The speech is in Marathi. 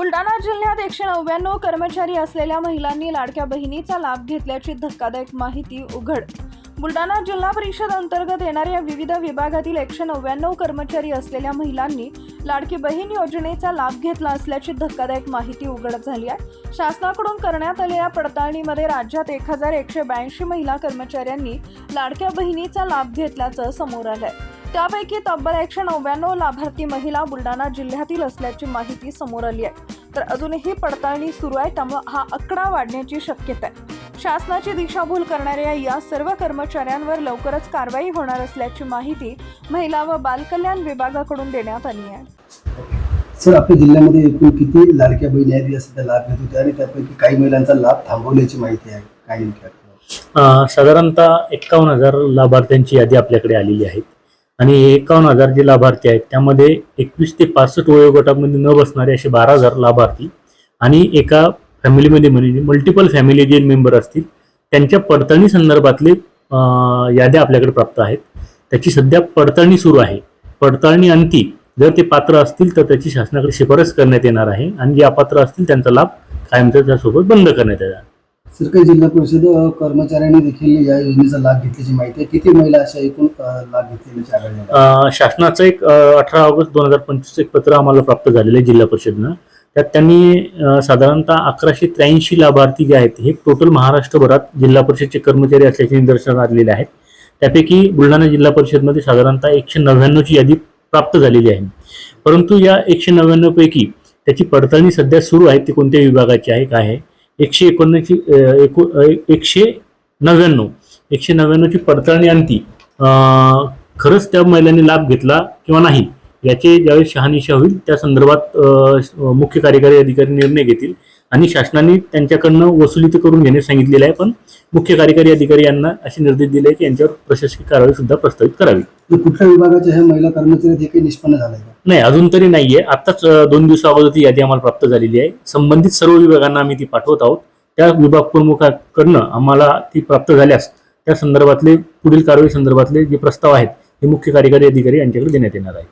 बुलढाणा जिल्ह्यात एकशे नव्याण्णव कर्मचारी असलेल्या महिलांनी लाडक्या बहिणीचा लाभ घेतल्याची धक्कादायक माहिती उघड. बुलढाणा जिल्हा परिषद अंतर्गत येणाऱ्या विविध विभागातील एकशे नव्याण्णव कर्मचारी असलेल्या महिलांनी लाडकी बहीण योजनेचा लाभ घेतला असल्याची धक्कादायक माहिती उघड झाली आहे. शासनाकडून करण्यात आलेल्या पडताळणीमध्ये राज्यात एक हजार एकशे ब्याऐंशी महिला कर्मचाऱ्यांनी लाडक्या बहिणीचा लाभ घेतल्याचं समोर आलं आहे त्यापैकी तब्बल एकशे नव्याण्णव लाभार्थी महिला बुलढाणा जिल्ह्यातील असल्याची माहिती समोर आली आहे. तर अजूनही पडताळणी सुरू आहे त्यामुळे हा आकडा वाढण्याची शक्यता आहे. शासनाची दिशाभूल करणाऱ्या या सर्व कर्मचाऱ्यांवर लवकरच कारवाई होणार असल्याची माहिती महिला व बालकल्याण विभागाकडून देण्यात आली आहे. सर आपल्या जिल्ह्यामध्ये एकूण किती लाडक्या बहिणी आहेत? या सध्या लाभ घेत होत्या आणि त्यापैकी काही महिलांचा लाभ थांबवल्याची माहिती आहे. काय नेमकी आहे? अ, साधारणतः एक्कावन्न हजार लाभार्थ्यांची यादी आपल्याकडे आलेली आहे. आणि एकावन्न हजार जे लाभार्थी आहेत त्यामध्ये एकवीस ते पासष्ट वयोगटामध्ये न बसणारे असे बारा हजार लाभार्थी आणि एका फॅमिलीमध्ये म्हणजे मल्टिपल फॅमिली जे मेंबर असतील त्यांच्या पडताळणी संदर्भातले याद्या आपल्याकडे प्राप्त आहेत. त्याची सध्या पडताळणी सुरू आहे. पडताळणी अंती जर ते पात्र असतील तर त्याची शासनाकडे शिफारस करण्यात येणार आहे आणि जे अपात्र असतील त्यांचा लाभ कायमचा त्यासोबत बंद करण्यात येणार सर काही जिल्हा परिषद कर्मचाऱ्यांनी देखील या योजनेचा लाभ घेतल्याची माहिती आहे. किती महिला अशा एकूण लाभ घेतलेल्याची शासनाचं एक अठरा ऑगस्ट दोन हजार पंचवीस एक पत्र आम्हाला प्राप्त झालेलं आहे जिल्हा परिषदनं. त्यात त्यांनी साधारणतः अकराशे त्र्याऐंशी लाभार्थी जे आहेत हे टोटल महाराष्ट्रभरात जिल्हा परिषदचे कर्मचारी असल्याचे निदर्शनास आलेले आहेत. त्यापैकी बुलढाणा जिल्हा परिषदमध्ये साधारणतः एकशे नव्याण्णवची यादी प्राप्त झालेली आहे. परंतु या एकशे नव्याण्णवपैकी त्याची पडताळणी सध्या सुरू आहे ती कोणत्या विभागाची आहे काय आहे? एकशे एकोणऐंशी अ, एकशे नव्याण्णव एकशे नव्याण्णवची पडताळणी अंती अ, खरंच त्या महिलांनी लाभ घेतला किंवा नाही याचे ज्यावेळेस शहानिशा होईल त्या संदर्भात मुख्य कार्यकारी अधिकारी निर्णय घेतील. आणि शासनाने त्यांच्याकडनं वसुली करून घेणे सांगितलेलं आहे पण मुख्य कार्यकारी अधिकारी यांना असे निर्देश दिले की यांच्यावर प्रशासकीय कारवाई सुद्धा प्रस्तावित करावी. कुठल्या विभागाच्या ह्या महिला कर्मचारी हे काही निष्पन्न झालंय का? नाही अजून तरी नाहीये. आताच दोन दिवसा अगोदर ती यादी आम्हाला प्राप्त झालेली आहे. संबंधित सर्व विभागांना आम्ही ती पाठवत आहोत. त्या विभाग प्रमुखाकडनं आम्हाला ती प्राप्त झाल्यास त्या संदर्भातले पुढील कारवाई संदर्भातले जे प्रस्ताव आहेत हे मुख्य कार्यकारी अधिकारी यांच्याकडे देण्यात येणार आहे.